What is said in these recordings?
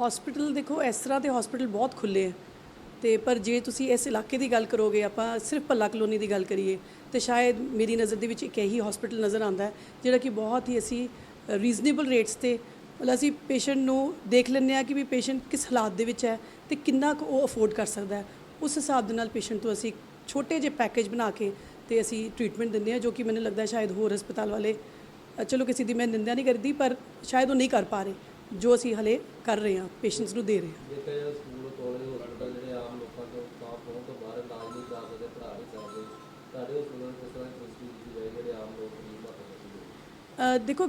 Hospital ਦੇਖੋ, ਇਸ ਤਰ੍ਹਾਂ ਦੇ ਹਸਪੀਟਲ ਬਹੁਤ ਖੁੱਲੇ ਹੈ ਤੇ ਪਰ ਜੇ ਤੁਸੀਂ ਇਸ ਇਲਾਕੇ ਦੀ ਗੱਲ ਕਰੋਗੇ, ਆਪਾਂ ਸਿਰਫ ਭੱਲਾ ਕਲੋਨੀ ਦੀ ਗੱਲ ਕਰੀਏ, ਤੇ ਸ਼ਾਇਦ ਮੇਰੀ ਨਜ਼ਰ ਦੇ ਵਿੱਚ ਇੱਕ ਇਹੀ ਹਸਪੀਟਲ ਨਜ਼ਰ ਆਉਂਦਾ ਹੈ, ਜਿਹੜਾ ਕਿ ਬਹੁਤ ਹੀ ਅਸੀਂ ਰੀਜ਼ਨੇਬਲ ਰੇਟਸ ਤੇ ਮਤਲਬ ਅਸੀਂ ਪੇਸ਼ੈਂਟ ਨੂੰ ਦੇਖ ਲੈਂਦੇ ਆ ਕਿ ਵੀ ਪੇਸ਼ੈਂਟ ਕਿਸ ਹਾਲਾਤ ਦੇ ਵਿੱਚ ਹੈ ਤੇ ਕਿੰਨਾ ਕੁ ਉਹ ਅਫੋਰਡ ਕਰ ਸਕਦਾ ਹੈ। ਉਸ ਹਿਸਾਬ ਦੇ ਨਾਲ ਪੇਸ਼ੈਂਟ ਤੋਂ ਅਸੀਂ ਛੋਟੇ ਜਿਹੇ ਪੈਕੇਜ ਬਣਾ ਕੇ ਤੇ ਅਸੀਂ ਟ੍ਰੀਟਮੈਂਟ ਦਿੰਦੇ ਆ ਜੋ ਕਿ ਮੈਨੂੰ ਲੱਗਦਾ ਸ਼ਾਇਦ ਹੋਰ ਹਸਪਤਾਲ ਵਾਲੇ ਚਲੋ ਕਿਸੇ ਦੀ ਮੈਂ ਨਿੰਦਿਆ ਨਹੀਂ ਕਰਦੀ, ਪਰ ਸ਼ਾਇਦ ਉਹ ਨਹੀਂ ਕਰ ਪਾ ਰਹੇ। ਜੋ ਅਸੀਂ ਹਲੇ ਕਰ ਰਹੇ ਹਾਂ ਪੇਸ਼ੈਂਟਸ ਨੂੰ ਦੇ ਰਹੇ ਹਾਂ। ਦੇਖਿਆ ਜਾਵੇ ਸਕੂਲ ਕਾਲਜ ਹਸਪਤਾਲ ਜਿਹੜੇ ਆਮ ਲੋਕਾਂ ਤੋਂ ਤਾਂ ਪਹੁੰਚ ਤੋਂ ਬਾਹਰ ਇਲਾਜ ਨਹੀਂ ਕਰਾ ਸਕਦੇ ਪੜ੍ਹਾ ਨਹੀਂ ਸਕਦੇ ਤੁਹਾਡੇ ਹਸਪਤਾਲ ਕਿਸ ਤਰ੍ਹਾਂ ਦੀ ਫੈਸਿਲਿਟੀ ਦਿੱਤੀ ਜਾਏ ਜਿਹੜੇ ਆਮ ਲੋਕ ਨਹੀਂ ਮਤ ਸਕਦੇ ਅ, ਦੇਖੋ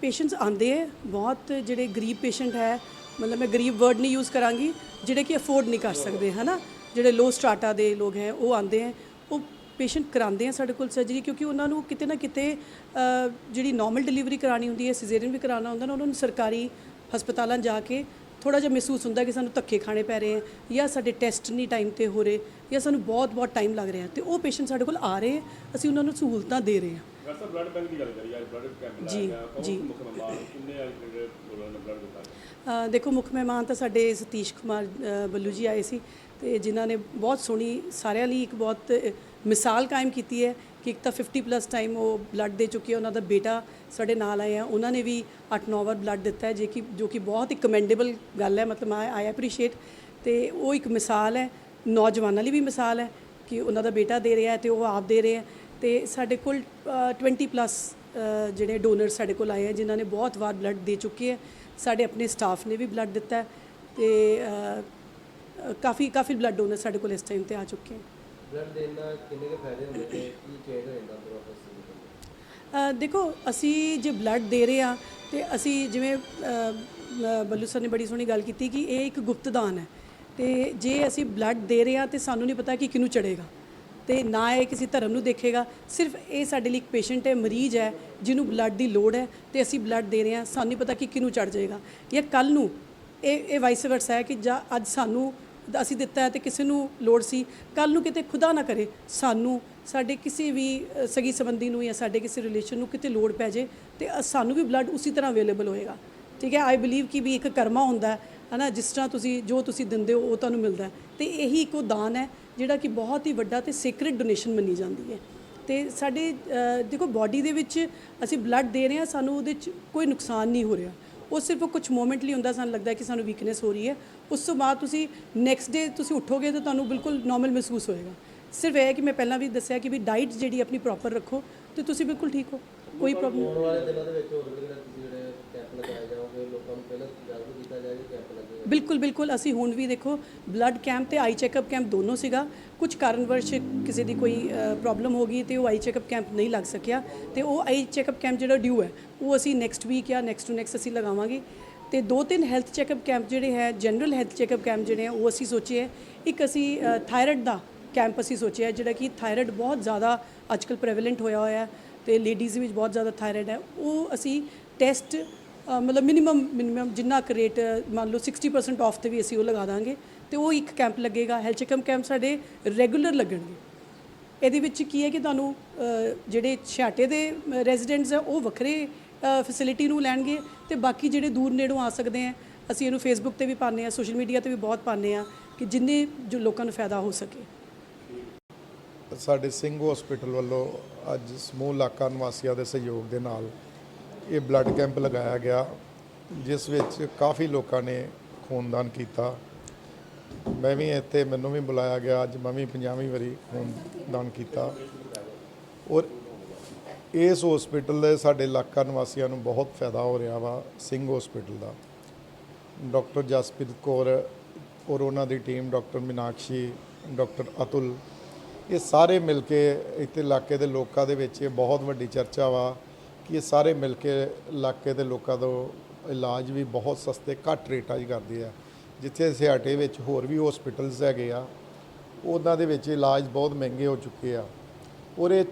ਪੇਸ਼ੈਂਟਸ ਆਂਦੇ ਹੈ ਬਹੁਤ ਜਿਹੜੇ ਗਰੀਬ ਪੇਸ਼ੈਂਟ ਹੈ ਮਤਲਬ ਮੈਂ ਗਰੀਬ ਵਰਡ ਨਹੀਂ ਯੂਜ਼ ਕਰਾਂਗੀ ਜਿਹੜੇ ਕਿ ਅਫੋਰਡ ਨਹੀਂ ਕਰ ਸਕਦੇ ਹਨਾ? ਜਿਹੜੇ ਲੋ ਸਟਾਟਾ ਦੇ ਲੋਕ ਹੈ ਉਹ ਆਂਦੇ ਹੈ ਉਹ ਪੇਸ਼ੈਂਟ ਕਰਾਉਂਦੇ ਆ ਸਾਡੇ ਕੋਲ ਸਰਜਰੀ ਕਿਉਂਕਿ ਉਹਨਾਂ ਨੂੰ ਕਿਤੇ ਨਾ ਕਿਤੇ ਜਿਹੜੀ ਨਾਰਮਲ ਡਿਲੀਵਰੀ ਕਰਾਣੀ ਹੁੰਦੀ ਹੈ ਸਿਜ਼ੇਰੀਅਨ ਵੀ ਕਰਾਉਣਾ ਹੁੰਦਾ ਨਾ ਉਹਨਾਂ ਨੂੰ ਸਰਕਾਰੀ ਹਸਪਤਾਲਾਂ ਜਾ ਕੇ ਥੋੜਾ ਜਿਹਾ ਮਹਿਸੂਸ ਹੁੰਦਾ ਕਿ ਸਾਨੂੰ ਧੱਕੇ ਖਾਣੇ ਪੈ ਰਹੇ ਹੈ ਜਾਂ ਸਾਡੇ ਟੈਸਟ ਨਹੀਂ ਟਾਈਮ ਤੇ ਹੋ ਰਹੇ ਜਾਂ ਸਾਨੂੰ ਬਹੁਤ ਬਹੁਤ ਟਾਈਮ ਲੱਗ ਰਿਹਾ। ਤੇ ਉਹ ਪੇਸ਼ੈਂਟ ਸਾਡੇ ਕੋਲ ਆ ਰਹੇ ਅਸੀਂ ਉਹਨਾਂ ਨੂੰ ਸਹੂਲਤਾਂ ਦੇ ਰਹੇ ਹਾਂ ਡਾਕਟਰ ਸਾਹਿਬ ਬਲੱਡ ਬੈਂਕ ਦੀ ਗੱਲ ਕਰੀਏ ਅੱਜ ਬਲੱਡ ਕੈਂਪ ਜੀ, ਲਾਇਆ ਗਿਆ ਕੌਣ ਜੀ। ਸੀ ਮੁੱਖ ਮਹਿਮਾਨ ਕਿੰਨੇ ਅੱਜ ਜਿਹੜੇ ਲੋਕਾਂ ਨੇ ਬਲੱਡ ਦਿੱਤਾ? ਅ, ਦੇਖੋ ਮੁੱਖ ਮਹਿਮਾਨ ਤਾਂ ਸਾਡੇ ਸਤੀਸ਼ ਕੁਮਾਰ ਬੱਲੂ ਜੀ ਆਏ ਸੀ। ਤੇ ਜਿਨ੍ਹਾਂ ਨੇ ਬਹੁਤ ਸੋਹਣੀ ਸਾਰਿਆਂ ਲਈ ਇੱਕ ਬਹੁਤ ਮਿਸਾਲ ਕਾਇਮ ਕੀਤੀ ਹੈ ਕਿ ਇੱਕ ਤਾਂ 50 ਪਲੱਸ ਟਾਈਮ ਉਹ ਬਲੱਡ ਦੇ ਚੁੱਕੇ ਉਹਨਾਂ ਦਾ ਬੇਟਾ ਸਾਡੇ ਨਾਲ ਆਏ ਆ ਉਹਨਾਂ ਨੇ ਵੀ 8-9 ਵਾਰ ਬਲੱਡ ਦਿੱਤਾ ਹੈ ਜੇ ਕਿ ਜੋ ਕਿ ਬਹੁਤ ਹੀ ਕਮੈਂਡੇਬਲ ਗੱਲ ਹੈ ਮਤਲਬ ਆਈ ਆਈ ਐਪਰੀਸ਼ੀਏਟ ਤੇ ਉਹ ਇੱਕ ਮਿਸਾਲ ਹੈ ਨੌਜਵਾਨਾਂ ਲਈ ਵੀ ਮਿਸਾਲ ਹੈ ਕਿ ਉਹਨਾਂ ਦਾ ਬੇਟਾ ਦੇ ਰਿਹਾ ਹੈ ਤੇ ਉਹ ਆਪ ਦੇ ਰਹੇ ਹੈ ਤੇ ਸਾਡੇ ਕੋਲ ਅ, 20 ਪਲੱਸ ਜਿਹੜੇ ਡੋਨਰ ਸਾਡੇ ਕੋਲ ਆਏ ਆ ਜਿਨ੍ਹਾਂ ਨੇ ਬਹੁਤ ਵਾਰ ਬਲੱਡ ਦੇ ਚੁੱਕੇ ਹੈ ਸਾਡੇ ਆਪਣੇ ਸਟਾਫ ਨੇ ਵੀ ਬਲੱਡ ਦਿੱਤਾ ਹੈ ਤੇ ਕਾਫੀ ਕਾਫੀ ਬਲੱਡ ਡੋਨਰ ਸਾਡੇ ਕੋਲ ਇਸ ਟਾਈਮ ਤੇ ਆ ਚੁੱਕੇ ਹੈ ਬਲੱਡ ਦੇਣ ਨਾਲ ਕਿੰਨੇ ਕੁ ਫਾਇਦੇ ਹੁੰਦੇ ਤੇ ਕੀ ਚੇਂਜ ਹੋ ਜਾਂਦਾ ਅੰਦਰੋਂ ਫੈਸਿਲਿਟੀ ਅ, ਦੇਖੋ ਅਸੀਂ ਜੇ ਬਲੱਡ ਦੇ ਰਹੇ ਆ ਤੇ ਅਸੀਂ ਜਿਵੇਂ ਬੱਲੂ ਸਰ ਨੇ ਬੜੀ ਸੋਹਣੀ ਗੱਲ ਕੀਤੀ ਕਿ ਇਹ ਇੱਕ ਗੁਪਤ ਦਾਨ ਹੈ। ਤੇ ਜੇ ਅਸੀਂ ਬਲੱਡ ਦੇ ਰਹੇ ਆ ਤੇ ਸਾਨੂੰ ਨਹੀਂ ਪਤਾ ਕਿ ਕਿਹਨੂੰ ਚੜੇਗਾ ਤੇ ਨਾ ਇਹ ਕਿਸੇ ਧਰਮ ਨੂੰ ਦੇਖੇਗਾ ਸਿਰਫ ਇਹ ਸਾਡੇ ਲਈ ਇੱਕ ਪੇਸ਼ੈਂਟ ਹੈ ਮਰੀਜ਼ ਹੈ ਜਿਹਨੂੰ ਬਲੱਡ ਦੀ ਲੋੜ ਹੈ ਤੇ ਅਸੀਂ ਬਲੱਡ ਦੇ ਰਹੇ ਹਾਂ ਸਾਨੂੰ ਨਹੀਂ ਪਤਾ ਕਿ ਕਿਹਨੂੰ ਚੜ ਜਾਏਗਾ। ਜਾਂ ਕੱਲ ਨੂੰ ਇਹ ਇਹ ਵਾਈਸ ਵਰਸਾ ਹੈ ਕਿ ਜਾਂ ਅੱਜ ਸਾਨੂੰ ਅਸੀਂ ਦਿੱਤਾ ਹੈ ਤੇ ਕਿਸੇ ਨੂੰ ਲੋੜ ਸੀ ਕੱਲ ਨੂੰ ਕਿਤੇ ਖੁਦਾ ਨਾ ਕਰੇ, ਸਾਨੂੰ, ਸਾਡੇ ਕਿਸੇ ਵੀ ਸਗੀ ਸੰਬੰਧੀ ਨੂੰ ਜਾਂ ਸਾਡੇ ਕਿਸੇ ਰਿਲੇਸ਼ਨ ਨੂੰ ਕਿਤੇ ਲੋੜ ਪੈ ਜੇ ਤੇ ਸਾਨੂੰ ਵੀ ਬਲੱਡ ਉਸੇ ਤਰ੍ਹਾਂ ਅਵੇਲੇਬਲ ਹੋਏਗਾ। ਠੀਕ ਹੈ? ਆਈ ਬਲੀਵ ਕਿ ਵੀ ਇੱਕ ਕਰਮਾ ਹੁੰਦਾ ਹੈ, ਹਨਾ, ਜਿਸ ਤਰ੍ਹਾਂ ਤੁਸੀਂ, ਜੋ ਤੁਸੀਂ ਦਿੰਦੇ ਹੋ, ਉਹ ਤੁਹਾਨੂੰ ਮਿਲਦਾ ਹੈ। ਤੇ ਇਹੀ ਇੱਕੋ ਦਾਨ ਹੈ, ਜਿਹੜਾ ਕਿ ਬਹੁਤ ਹੀ ਵੱਡਾ ਤੇ ਸੇਕ੍ਰੇਟ ਡੋਨੇਸ਼ਨ ਮੰਨੀ ਜਾਂਦੀ ਹੈ। ਤੇ ਸਾਡੇ ਦੇਖੋ ਬਾਡੀ ਦੇ ਵਿੱਚ ਅਸੀਂ ਬਲੱਡ ਦੇ ਰਹੇ ਹਾਂ, ਸਾਨੂੰ ਉਹਦੇ ਚ ਕੋਈ ਨੁਕਸਾਨ ਨਹੀਂ ਹੋ ਰਿਹਾ। ਉਹ ਸਿਰਫ ਕੁਝ ਮੂਮੈਂਟ ਲਈ ਹੁੰਦਾ ਸਾਨੂੰ ਲੱਗਦਾ ਕਿ ਸਾਨੂੰ ਵੀਕਨੈਸ ਹੋ ਰਹੀ ਹੈ। ਉਸ ਤੋਂ ਬਾਅਦ ਤੁਸੀਂ ਨੈਕਸਟ ਡੇ ਤੁਸੀਂ ਉੱਠੋਗੇ ਤਾਂ ਤੁਹਾਨੂੰ ਬਿਲਕੁਲ ਨਾਰਮਲ ਮਹਿਸੂਸ ਹੋਏਗਾ। ਸਿਰਫ ਇਹ ਹੈ ਕਿ ਮੈਂ ਪਹਿਲਾਂ ਵੀ ਦੱਸਿਆ ਕਿ ਵੀ ਡਾਈਟ ਜਿਹੜੀ ਆਪਣੀ ਪ੍ਰੋਪਰ ਰੱਖੋ ਤੇ ਤੁਸੀਂ ਬਿਲਕੁਲ ਠੀਕ ਹੋ ਕੋਈ ਪ੍ਰੋਬਲਮ ਆਉਣ ਵਾਲੇ ਦਿਨਾਂ ਦੇ ਵਿੱਚ ਹੋਰ ਵੀ ਜਿਹੜਾ ਤੁਸੀਂ ਜਿਹੜੇ ਕੈਂਪ ਲਗਾਏ ਜਾਓਗੇ ਲੋਕਾਂ ਨੂੰ ਪਹਿਲਾਂ ਜਾਗਰੂਕ ਕੀਤਾ ਜਾਏਗਾ ਕੈਂਪ ਲੱਗੇ ਬਿਲਕੁਲ ਬਿਲਕੁਲ। ਅਸੀਂ ਹੁਣ ਵੀ ਦੇਖੋ ਬਲੱਡ ਕੈਂਪ ਤੇ ਆਈ ਚੈੱਕਅਪ ਕੈਂਪ ਦੋਨੋਂ ਸੀਗਾ। ਕੁਝ ਕਾਰਨਵਸ਼ ਕਿਸੇ ਦੀ ਕੋਈ ਪ੍ਰੋਬਲਮ ਹੋ ਗਈ ਤੇ ਉਹ ਆਈ ਚੈੱਕਅਪ ਕੈਂਪ ਨਹੀਂ ਲੱਗ ਸਕਿਆ। ਤੇ ਉਹ ਆਈ ਚੈੱਕਅਪ ਕੈਂਪ ਜਿਹੜਾ ਡਿਊ ਹੈ, ਉਹ ਅਸੀਂ ਨੈਕਸਟ ਵੀਕ ਜਾਂ ਨੈਕਸਟ ਟੂ ਨੈਕਸਟ ਅਸੀਂ ਲਗਾਵਾਂਗੇ। ਤੇ ਦੋ ਤਿੰਨ ਹੈਲਥ ਚੈੱਕਅਪ ਕੈਂਪ ਜਿਹੜੇ ਹੈ ਜਨਰਲ ਹੈਲਥ ਚੈੱਕਅਪ ਕੈਂਪ ਜਿਹੜੇ ਆ ਉਹ ਅਸੀਂ ਸੋਚੇ ਹੈ। ਇੱਕ ਅਸੀਂ ਥਾਇਰਾਇਡ ਦਾ ਕੈਂਪ ਅਸੀਂ ਸੋਚਿਆ ਜਿਹੜਾ ਕਿ ਥਾਇਰਾਇਡ ਬਹੁਤ ਜ਼ਿਆਦਾ ਅੱਜਕੱਲ ਪ੍ਰੈਵਲੈਂਟ ਹੋਇਆ ਹੋਇਆ ਹੈ ਤੇ ਲੇਡੀਜ਼ ਵਿੱਚ ਬਹੁਤ ਜ਼ਿਆਦਾ ਥਾਇਰਾਇਡ ਹੈ। ਉਹ ਅਸੀਂ ਟੈਸਟ ਮਤਲਬ ਮਿਨੀਮਮ ਮਿਨੀਮਮ ਜਿੰਨਾ ਕੁ ਰੇਟ ਮੰਨ ਲਓ 60% ਆਫ ਤੇ ਵੀ ਅਸੀਂ ਉਹ ਲਗਾ ਦਾਂਗੇ ਤੇ ਉਹ ਇੱਕ ਕੈਂਪ ਲੱਗੇਗਾ। ਹੈਲਥ ਚੈੱਕਅਪ ਕੈਂਪ ਸਾਡੇ ਰੈਗੂਲਰ ਲੱਗਣਗੇ। ਇਹਦੇ ਵਿੱਚ ਕੀ ਹੈ ਕਿ ਤੁਹਾਨੂੰ ਜਿਹੜੇ ਛਾਟੇ ਦੇ ਰੈਜ਼ੀਡੈਂਟਸ ਆ, ਉਹ ਵੱਖਰੇ ਫੈਸਿਲਿਟੀ ਨੂੰ ਲੈਣਗੇ ਤੇ ਬਾਕੀ ਜਿਹੜੇ ਦੂਰ ਨੇੜੋਂ ਆ ਸਕਦੇ ਆ, ਅਸੀਂ ਇਹਨੂੰ ਫੇਸਬੁੱਕ ਤੇ ਵੀ ਪਾਉਂਦੇ ਆ ਸੋਸ਼ਲ ਮੀਡੀਆ ਤੇ ਵੀ ਬਹੁਤ ਪਾਉਂਦੇ ਆ ਕਿ ਜਿੰਨੇ ਜੋ ਲੋਕਾਂ ਨੂੰ ਫਾਇਦਾ ਹੋ ਸਕੇ। ਸਾਡੇ ਸਿੰਘ ਹਸਪੀਟਲ ਵੱਲੋਂ ਅੱਜ ਸਮੂਹ ਇਲਾਕਾ ਨਿਵਾਸੀਆਂ ਦੇ ਸਹਿਯੋਗ ਦੇ ਨਾਲ ਇਹ ਬਲੱਡ ਕੈਂਪ ਲਗਾਇਆ ਗਿਆ, ਜਿਸ ਵਿੱਚ ਕਾਫੀ ਲੋਕਾਂ ਨੇ ਖੂਨਦਾਨ ਕੀਤਾ। ਮੈਂ ਵੀ ਇੱਥੇ, ਮੈਨੂੰ ਵੀ ਬੁਲਾਇਆ ਗਿਆ, ਅੱਜ ਮੈਂ ਵੀ 50ਵੀਂ ਵਾਰੀ ਖੂਨਦਾਨ ਕੀਤਾ। ਔਰ ਇਸ ਹਸਪੀਟਲ ਦੇ ਸਾਡੇ ਇਲਾਕਾ ਨਿਵਾਸੀਆਂ ਨੂੰ ਬਹੁਤ ਫਾਇਦਾ ਹੋ ਰਿਹਾ ਵਾ, ਸਿੰਘ ਹਸਪੀਟਲ ਦਾ। ਡਾਕਟਰ ਜਸਪ੍ਰੀਤ ਕੌਰ ਔਰ ਉਹਨਾਂ ਦੀ team doctor Meenakshi, doctor Atul, ਇਹ ਸਾਰੇ ਮਿਲ ਕੇ ਇੱਥੇ ਇਲਾਕੇ ਦੇ ਲੋਕਾਂ ਦੇ ਵਿੱਚ ਇਹ ਬਹੁਤ ਵੱਡੀ ਚਰਚਾ ਵਾ। ਕਿ ਇਹ ਸਾਰੇ ਮਿਲ ਕੇ ਇਲਾਕੇ ਦੇ ਲੋਕਾਂ ਤੋਂ ਇਲਾਜ ਵੀ ਬਹੁਤ ਸਸਤੇ, ਘੱਟ ਰੇਟਾਂ 'ਚ ਕਰਦੇ ਆ। ਜਿੱਥੇ ਸਿਆਟੇ ਵਿੱਚ ਹੋਰ ਵੀ ਹਸਪੀਟਲਸ ਹੈਗੇ ਆ, ਉਹਨਾਂ ਦੇ ਵਿੱਚ ਇਲਾਜ ਬਹੁਤ ਮਹਿੰਗੇ ਹੋ ਚੁੱਕੇ ਆ। ਔਰ ਇਹ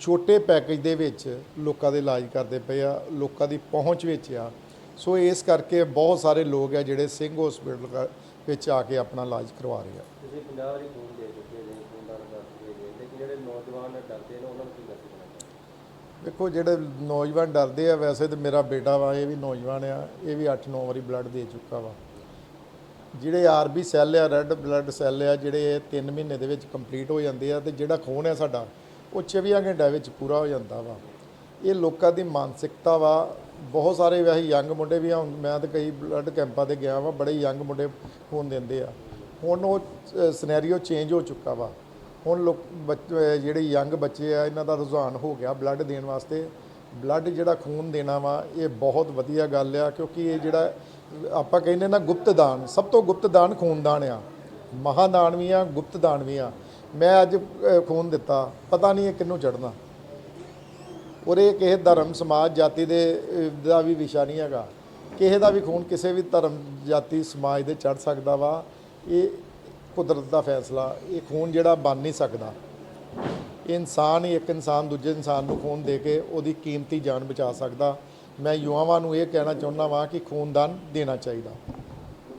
ਛੋਟੇ ਪੈਕੇਜ ਦੇ ਵਿੱਚ ਲੋਕਾਂ ਦੇ ਇਲਾਜ ਕਰਦੇ ਪਏ ਆ, ਲੋਕਾਂ ਦੀ ਪਹੁੰਚ ਵਿੱਚ ਆ। ਸੋ ਇਸ ਕਰਕੇ ਬਹੁਤ ਸਾਰੇ ਲੋਕ ਆ ਜਿਹੜੇ ਸਿੰਘ ਹਸਪੀਟਲ ਵਿੱਚ ਆ ਕੇ ਆਪਣਾ ਇਲਾਜ ਕਰਵਾ ਰਹੇ ਆ। ਤੁਸੀਂ 50 ਵਾਰੀ ਖੂਨ ਦੇ ਚੁੱਕੇ ਜੇ ਖੂਨਦਾਨ ਕਰ ਚੁੱਕੇ ਜੇ ਲੇਕਿਨ ਜਿਹੜੇ ਨੌਜਵਾਨ ਡਰਦੇ ਨੇ, ਉਹਨਾਂ ਨੂੰ ਕੀ ਮੈਸੇਜ ਦੇਖੋ, ਜਿਹੜੇ ਨੌਜਵਾਨ ਡਰਦੇ ਆ, ਵੈਸੇ ਤੇ ਮੇਰਾ ਬੇਟਾ ਵਾ, ਇਹ ਵੀ ਨੌਜਵਾਨ ਆ, ਇਹ ਵੀ 8-9 ਵਾਰੀ ਬਲੱਡ ਦੇ ਚੁੱਕਾ ਵਾ। ਜਿਹੜੇ ਆਰਬੀ ਸੈੱਲ ਆ ਰੈੱਡ ਬਲੱਡ ਸੈੱਲ ਆ, ਜਿਹੜੇ 3 ਮਹੀਨੇ ਦੇ ਵਿੱਚ ਕੰਪਲੀਟ ਹੋ ਜਾਂਦੇ ਆ ਤੇ ਜਿਹੜਾ ਖੂਨ ਆ ਸਾਡਾ, ਉਹ 24 ਘੰਟਿਆਂ ਵਿੱਚ ਪੂਰਾ ਹੋ ਜਾਂਦਾ ਵਾ। ਇਹ ਲੋਕਾਂ ਦੀ ਮਾਨਸਿਕਤਾ ਵਾ। ਬਹੁਤ ਸਾਰੇ ਵੈਸੇ ਯੰਗ ਮੁੰਡੇ ਵੀ ਆ ਮੈਂ ਤਾਂ ਕਈ ਬਲੱਡ ਕੈਂਪਾਂ ਤੇ ਗਿਆ ਵਾ, ਬੜੇ ਯੰਗ ਮੁੰਡੇ ਖੂਨ ਦਿੰਦੇ ਆ। ਹੁਣ ਉਹ ਸਿਨੈਰੀਓ ਚੇਂਜ ਹੋ ਚੁੱਕਾ ਵਾ। ਹੁਣ ਲੋਕ ਬੱਚ- ਜਿਹੜੇ ਯੰਗ ਬੱਚੇ ਆ, ਇਹਨਾਂ ਦਾ ਰੁਝਾਨ ਹੋ ਗਿਆ ਬਲੱਡ ਦੇਣ ਵਾਸਤੇ। ਬਲੱਡ ਜਿਹੜਾ ਖੂਨ ਦੇਣਾ ਵਾ, ਇਹ ਬਹੁਤ ਵਧੀਆ ਗੱਲ ਆ, ਕਿਉਂਕਿ ਇਹ ਜਿਹੜਾ, ਆਪਾਂ ਕਹਿੰਦੇ ਨਾ ਗੁਪਤ ਦਾਨ, ਸਭ ਤੋਂ ਗੁਪਤ ਦਾਨ ਖੂਨਦਾਨ ਆ। ਮਹਾਦਾਨ ਵੀ ਆ, ਗੁਪਤ ਦਾਨ ਵੀ ਆ। ਮੈਂ ਅੱਜ ਖੂਨ ਦਿੱਤਾ, ਪਤਾ ਨਹੀਂ ਇਹ ਕਿਹਨੂੰ ਚੜਨਾ ਔਰ ਇਹ ਕਿਸੇ ਧਰਮ, ਸਮਾਜ, ਜਾਤੀ ਦੇ ਦਾ ਵੀ ਵਿਸ਼ਾ ਨਹੀਂ ਹੈਗਾ। ਕਿਸੇ ਦਾ ਵੀ ਖੂਨ ਕਿਸੇ ਵੀ ਧਰਮ, ਜਾਤੀ, ਸਮਾਜ ਦੇ ਚੜ ਸਕਦਾ ਵਾ। ਇਹ ਕੁਦਰਤ ਦਾ ਫੈਸਲਾ, ਇਹ ਖੂਨ ਜਿਹੜਾ ਬਣ ਨਹੀਂ ਸਕਦਾ। ਇਹ ਇਨਸਾਨ ਹੀ ਇੱਕ ਇਨਸਾਨ ਦੂਜੇ ਇਨਸਾਨ ਨੂੰ ਖੂਨ ਦੇ ਕੇ ਉਹਦੀ ਕੀਮਤੀ ਜਾਨ ਬਚਾ ਸਕਦਾ। ਮੈਂ ਯੁਵਾਵਾਂ ਨੂੰ ਇਹ ਕਹਿਣਾ ਚਾਹੁੰਦਾ ਵਾਂ ਕਿ ਖੂਨਦਾਨ ਦੇਣਾ ਚਾਹੀਦਾ।